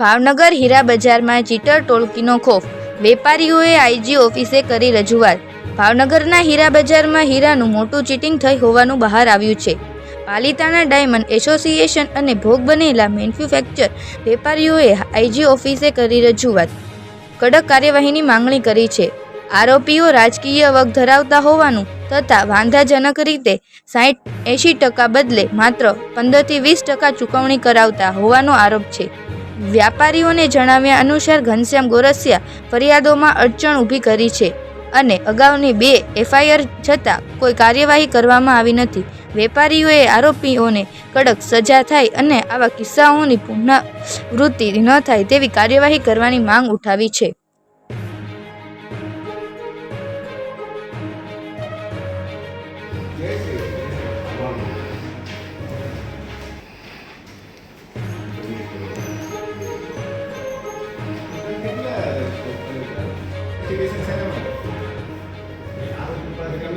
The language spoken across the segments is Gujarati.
ભાવનગર હીરા બજારમાં ચીટર ટોળકીનો ખોફ. વેપારીઓએ આઈજી ઓફિસે કરી રજૂઆત. ભાવનગરના હીરા બજારમાં હીરાનું મોટું ચીટિંગ થઈ હોવાનું બહાર આવ્યું છે. પાલિતાણા ડાયમંડ એસોસિએશન અને ભોગ બનેલા મેન્યુફેક્ચર વેપારીઓએ આઈજી ઓફિસે કરી રજૂઆત. કડક કાર્યવાહીની માંગણી કરી છે. આરોપીઓ રાજકીય વગ ધરાવતા હોવાનું તથા વાંધાજનક રીતે સાહીઠ એંશી ટકા બદલે માત્ર પંદરથી વીસ ટકા ચૂકવણી કરાવતા હોવાનો આરોપ છે. વ્યાપારીઓને જણાવ્યા અનુસાર ઘનશ્યામ ગોરસિયા ફરિયાદોમાં અડચણ ઊભી કરી છે અને અગાઉની બે એફઆઈઆર છતાં કોઈ કાર્યવાહી કરવામાં આવી નથી. વેપારીઓએ આરોપીઓને કડક સજા થાય અને આવા કિસ્સાઓની પુનઃવૃત્તિ ન થાય તેવી કાર્યવાહી કરવાની માંગ ઉઠાવી છે.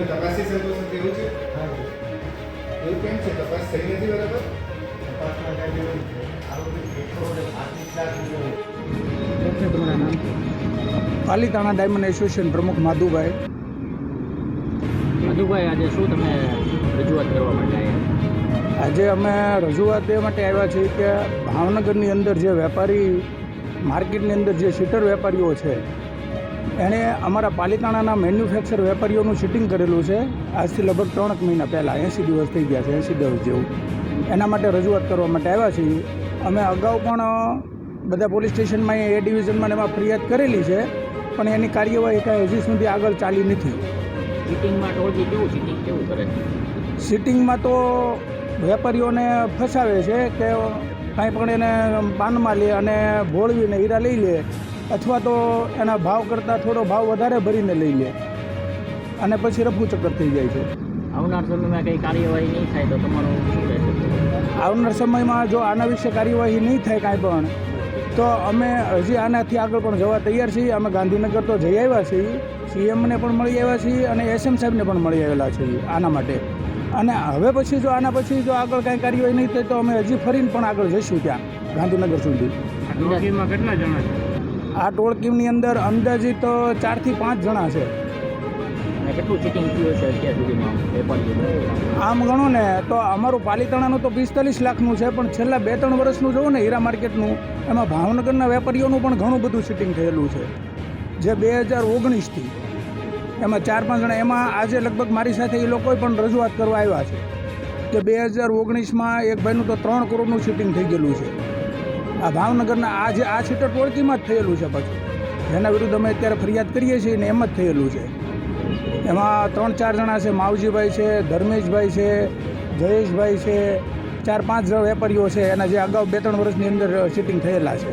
તમને તપાસી શકો છો એવું છે? એવું કેમ છે? તપાસ થઈ નથી બરાબર? પાલીતાણા ડાયમંડ એસોસિએશન પ્રમુખ માધુભાઈ. માધુભાઈ આજે શું તમે રજૂઆત કરવા માટે આવ્યા? આજે અમે રજૂઆત એ માટે આવ્યા છીએ કે ભાવનગરની અંદર જે વેપારી માર્કેટની અંદર જે સીટર વેપારીઓ છે એણે અમારા પાલિતાણાના મેન્યુફેક્ચર વેપારીઓનું શૂટિંગ કરેલું છે. આજથી લગભગ ત્રણેક મહિના પહેલાં એંસી દિવસ થઈ ગયા છે એંસી દિવસ જેવું. એના માટે રજૂઆત કરવા માટે આવ્યા છીએ. અમે અગાઉ પણ બધા પોલીસ સ્ટેશનમાં એ ડિવિઝનમાં એમાં ફરિયાદ કરેલી છે પણ એની કાર્યવાહી કાંઈ હજી સુધી આગળ ચાલી નથી. સિટિંગમાં તો વેપારીઓને ફસાવે છે કે કાંઈ પણ એને પાનમાં લે અને ભોળવીને હીરા લઈ લે. અથવા તો એના ભાવ કરતાં થોડો ભાવ વધારે ભરીને લઈ લે. અને પછી રફુ ચક્કર થઈ જાય છે. આવનાર સમયમાં કંઈ કાર્યવાહી નહીં થાય તો તમારું શું રહેશે આવનાર સમયમાં જો આના વિશે કાર્યવાહી નહીં થાય કાંઈ પણ તો અમે હજી આનાથી આગળ પણ જવા તૈયાર છીએ. અમે ગાંધીનગર તો જઈ આવ્યા છીએ. સીએમને પણ મળી આવ્યા છીએ અને એસએમ સાહેબને પણ મળી આવેલા છીએ આના માટે. અને હવે પછી જો આના પછી જો આગળ કાંઈ કાર્યવાહી નહીં થાય તો અમે હજી ફરીને પણ આગળ જઈશું ત્યાં ગાંધીનગર સુધી. કેટલા જણા છે? આ ટોળકીની અંદર અંદાજિત ચારથી પાંચ જણા છે. કેટલું ચીટિંગ થયું છે અત્યાર સુધીમાં? આમ ગણો ને તો અમારું પાલિતાણાનું તો પિસ્તાલીસ લાખનું છે પણ છેલ્લા બે ત્રણ વર્ષનું જોવું ને હીરા માર્કેટનું એમાં ભાવનગરના વેપારીઓનું પણ ઘણું બધું શીટિંગ થયેલું છે. જે બે હજાર ઓગણીસથી એમાં ચાર પાંચ જણા એમાં આજે લગભગ મારી સાથે એ લોકોએ પણ રજૂઆત કરવા આવ્યા છે કે બે હજાર ઓગણીસમાં એક ભાઈનું તો ત્રણ કરોડનું શૂટિંગ થઈ ગયેલું છે. આ ભાવનગરના આ જે આ સીટર ટોળકીમાં જ થયેલું છે પાછું. જેના વિરુદ્ધ અમે અત્યારે ફરિયાદ કરીએ છીએ ને એમ જ થયેલું છે. એમાં ત્રણ ચાર જણા છે, માવજીભાઈ છે, ધર્મેશભાઈ છે, જયેશભાઈ છે, ચાર પાંચ વેપારીઓ છે, એના જે અગાઉ બે ત્રણ વર્ષની અંદર સિટિંગ થયેલા છે.